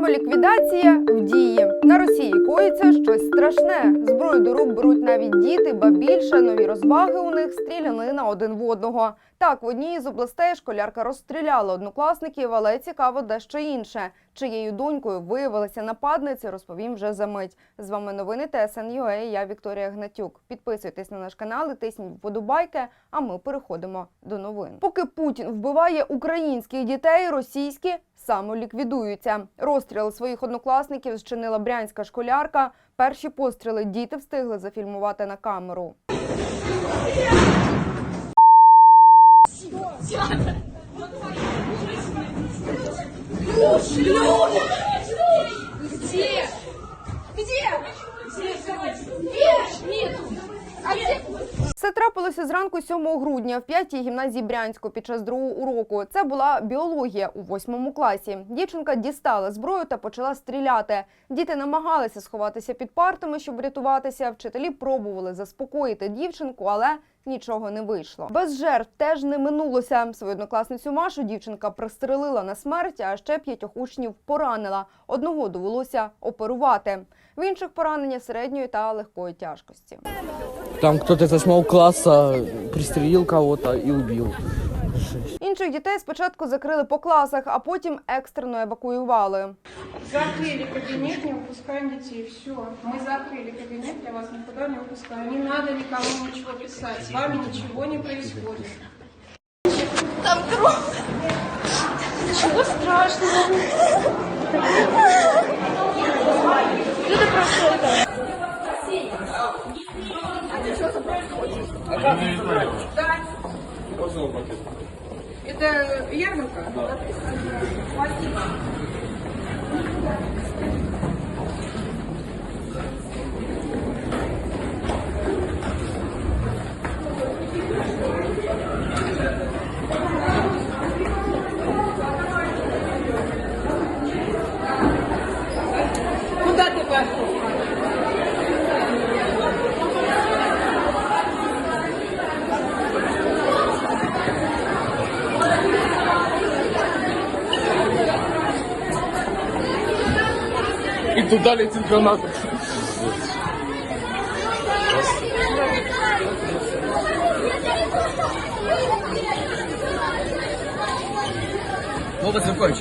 Самоліквідація в дії на Росії коїться щось страшне. Зброю до рук беруть навіть діти, ба більше нові розваги у них стрілянина один в одного. Так, в одній з областей школярка розстріляла однокласників, але цікаво дещо інше. Чиєю донькою виявилася нападниця, розповім вже за мить. З вами новини ТСН.UA, я Вікторія Гнатюк. Підписуйтесь на наш канал і тисніть вподобайки, а ми переходимо до новин. Поки Путін вбиває українських дітей, російські самоліквідуються. Розстріл своїх однокласників зчинила брянська школярка. Перші постріли діти встигли зафільмувати на камеру. Где? Где? Где? Нет. А где? Все трапилося зранку 7 грудня в 5-й гімназії Брянську під час другого уроку. Це була біологія у восьмому класі. Дівчинка дістала зброю та почала стріляти. Діти намагалися сховатися під партами, щоб врятуватися. Вчителі пробували заспокоїти дівчинку, але нічого не вийшло. Без жертв теж не минулося. Свою однокласницю Машу дівчинка пристрелила на смерть, а ще п'ятьох учнів поранила. Одного довелося оперувати. В інших поранення середньої та легкої тяжкості. Там кто-то из восьмого класса пристрелил кого-то и убил. Інших дітей спочатку закрили по класах, а потім екстрено евакуювали. Закрыли кабинет, не выпускаем детей. Все. Мы закрыли кабинет, я вас никуда не выпускаю. Не надо никому ничего писать. С вами ничего не происходит. Это Ярмарка? Да. Спасибо. И туда летит граната. Вова Зимкович.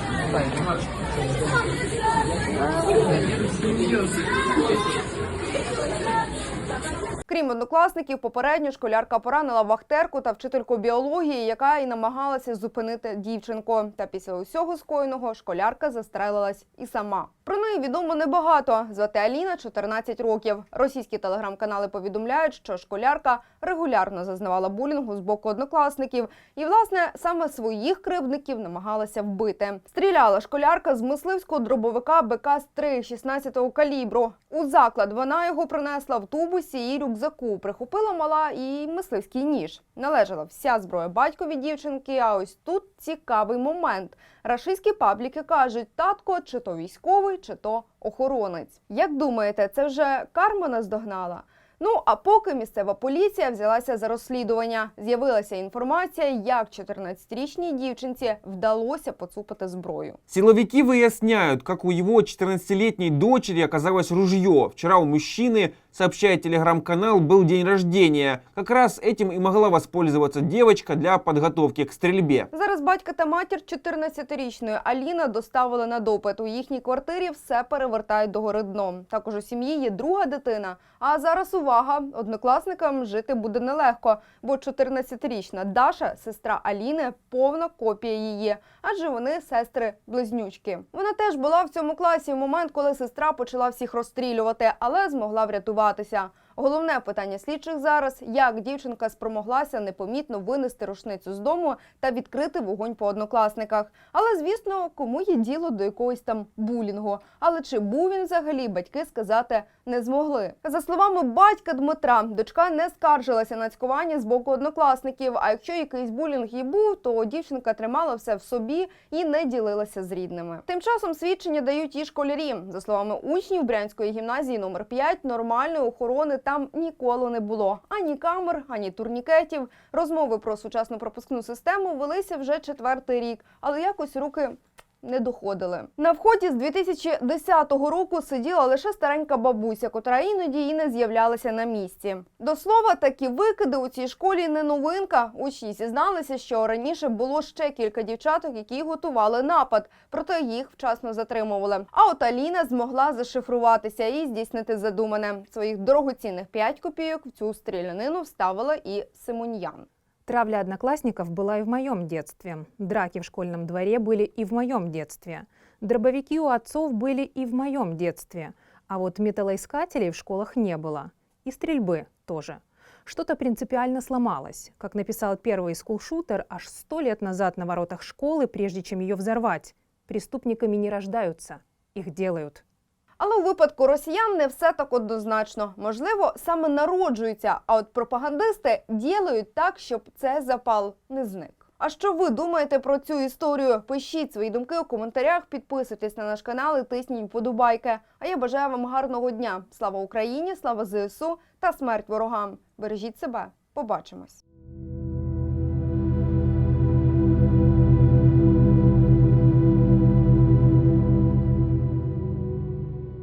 Крім однокласників, попередньо школярка поранила вахтерку та вчительку біології, яка і намагалася зупинити дівчинку. Та після усього скоєного школярка застрелилась і сама. Про неї відомо небагато. Звати Аліна 14 років. Російські телеграм-канали повідомляють, що школярка регулярно зазнавала булінгу з боку однокласників, і власне саме своїх кривдників намагалася вбити. Стріляла школярка з мисливського дробовика БК-3 16-го калібру. У заклад вона його принесла в тубусі і рюкзаку. Прихопила мала і мисливський ніж. Належала вся зброя батькові дівчинки. А ось тут цікавий момент. Рашистські пабліки кажуть, татко чи то військовий, чи то охоронець. Як думаєте, це вже карма наздогнала? Ну а поки місцева поліція взялася за розслідування, з'явилася інформація, як 14-річній дівчинці вдалося поцупити зброю. Силовики выясняют, как у его 14-летней дочери оказалось ружье. Вчера у мужчины, сообщает телеграм-канал, был день рождения. Как раз этим и могла воспользоваться девочка для подготовки к стрельбе. Зараз батька та матір 14-річної Аліна доставили на допит. У їхній квартирі все перевертають догори дном. Також у сім'ї є друга дитина. А зараз увага! Однокласникам жити буде нелегко, бо 14-річна Даша, сестра Аліни, повна копія її, адже вони сестри-близнючки. Вона теж була в цьому класі в момент, коли сестра почала всіх розстрілювати, але змогла врятуватися. Головне питання слідчих зараз: як дівчинка спромоглася непомітно винести рушницю з дому та відкрити вогонь по однокласниках. Але звісно, кому є діло до якогось там булінгу. Але чи був він взагалі, батьки сказати не змогли. За словами батька Дмитра, дочка не скаржилася на цькування з боку однокласників. А якщо якийсь булінг і був, то дівчинка тримала все в собі і не ділилася з рідними. Тим часом свідчення дають і школярі. За словами учнів Брянської гімназії номер 5 нормальної охорони там ніколи не було. Ані камер, ані турнікетів. Розмови про сучасну пропускну систему велися вже четвертий рік, але якось руки не доходили. На вході з 2010 року сиділа лише старенька бабуся, котра іноді і не з'являлася на місці. До слова, такі викиди у цій школі не новинка. Учні зізналися, що раніше було ще кілька дівчаток, які готували напад, проте їх вчасно затримували. А от Аліна змогла зашифруватися і здійснити задумане. Своїх дорогоцінних 5 копійок в цю стрілянину вставила і Симоньян. Травля одноклассников была и в моем детстве. Драки в школьном дворе были и в моем детстве. Дробовики у отцов были и в моем детстве. А вот металлоискателей в школах не было. И стрельбы тоже. Что-то принципиально сломалось. Как написал первый скулшутер аж сто лет назад на воротах школы, прежде чем ее взорвать. Преступниками не рождаются, их делают. Але у випадку росіян не все так однозначно. Можливо, саме народжуються, а от пропагандисти ділають так, щоб цей запал не зник. А що ви думаєте про цю історію? Пишіть свої думки у коментарях, підписуйтесь на наш канал і тисніть вподобайки. А я бажаю вам гарного дня. Слава Україні, слава ЗСУ та смерть ворогам. Бережіть себе. Побачимось.